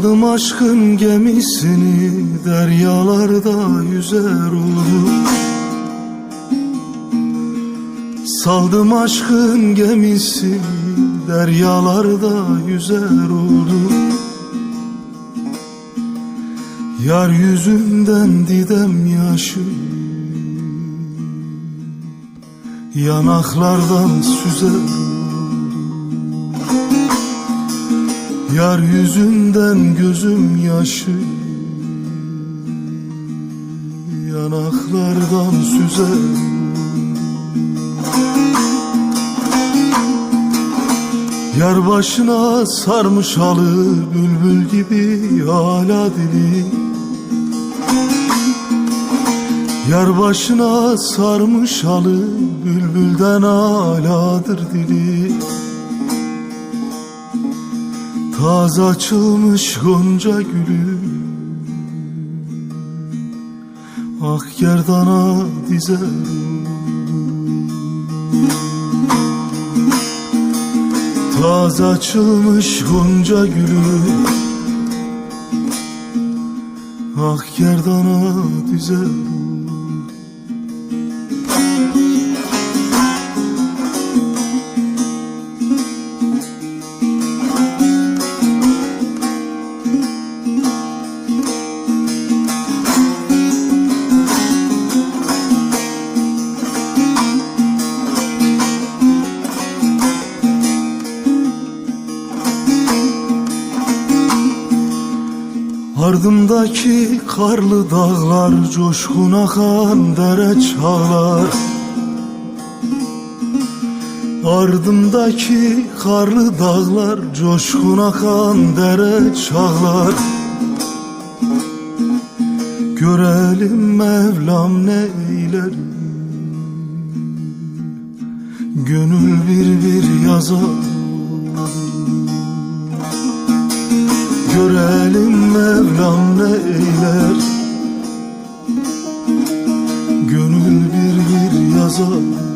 Saldım aşkın gemisini deryalarda yüzer oldum Saldım aşkın gemisini deryalarda yüzer oldum Yar yüzünden didem yaşı. Yanaklardan süzer Yar yüzünden gözüm yaşı Yanaklardan süzer Yar başına sarmış halı Bülbül gibi hala dili Yar başına sarmış halı Bülbülden aladır dili Taze açılmış gonca gülü. Ak gerdana dizer Taze açılmış gonca gülü. Ak gerdana dizer Ardımdaki karlı dağlar coşkun akan dere çağlar. Ardımdaki karlı dağlar coşkun akan dere çağlar. Görelim Mevlam ne eyler Gönül bir bir yazar Görelim Mevlam ne eyler Gönül bir bir yazar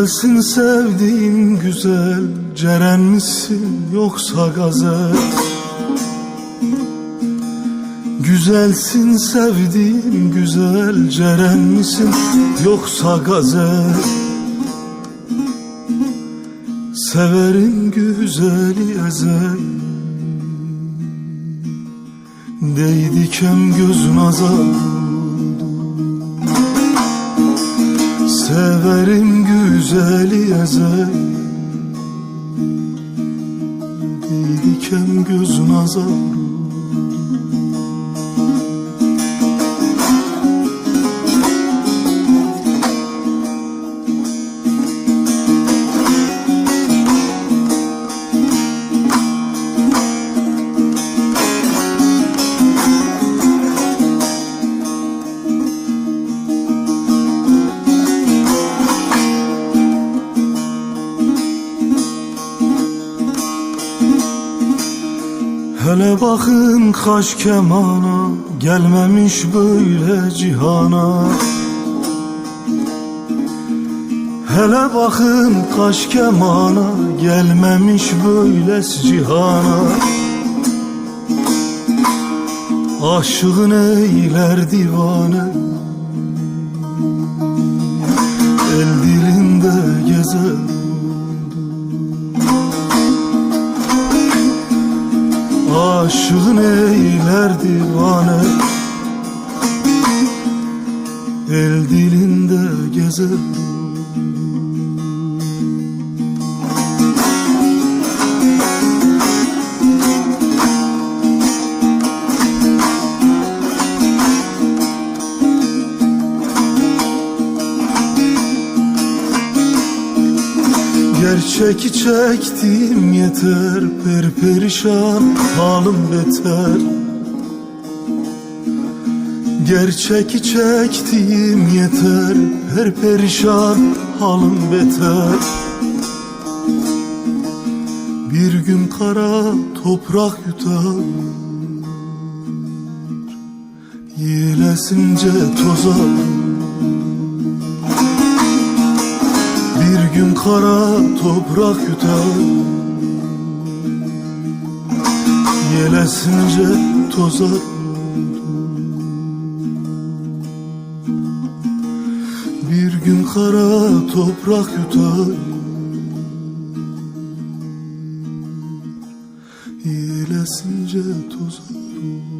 Güzelsin sevdiğim güzel Ceren misin yoksa gazel? Güzelsin sevdiğim güzel Ceren misin yoksa gazel? Severim güzeli ezel. Değdikem göz nazar Severim güzeli ezel Diken göz nazar Hele bakın kaş kemana Gelmemiş böyle cihana. Hele bakın kaş kemana Gelmemiş böyle cihana. Aşığın eyler divane. El dilinde gezer Aşığın eyler divane. El dilinde gezer Gerçek çektim yeter Perperişan halim beter. Gerçeki çektiğim yeter Her perişan halım beter. Bir gün kara toprak yutar Yelesince tozar gün kara toprak yutar. Yelesince tozar. Bir gün kara toprak yutar. Yelesince tozar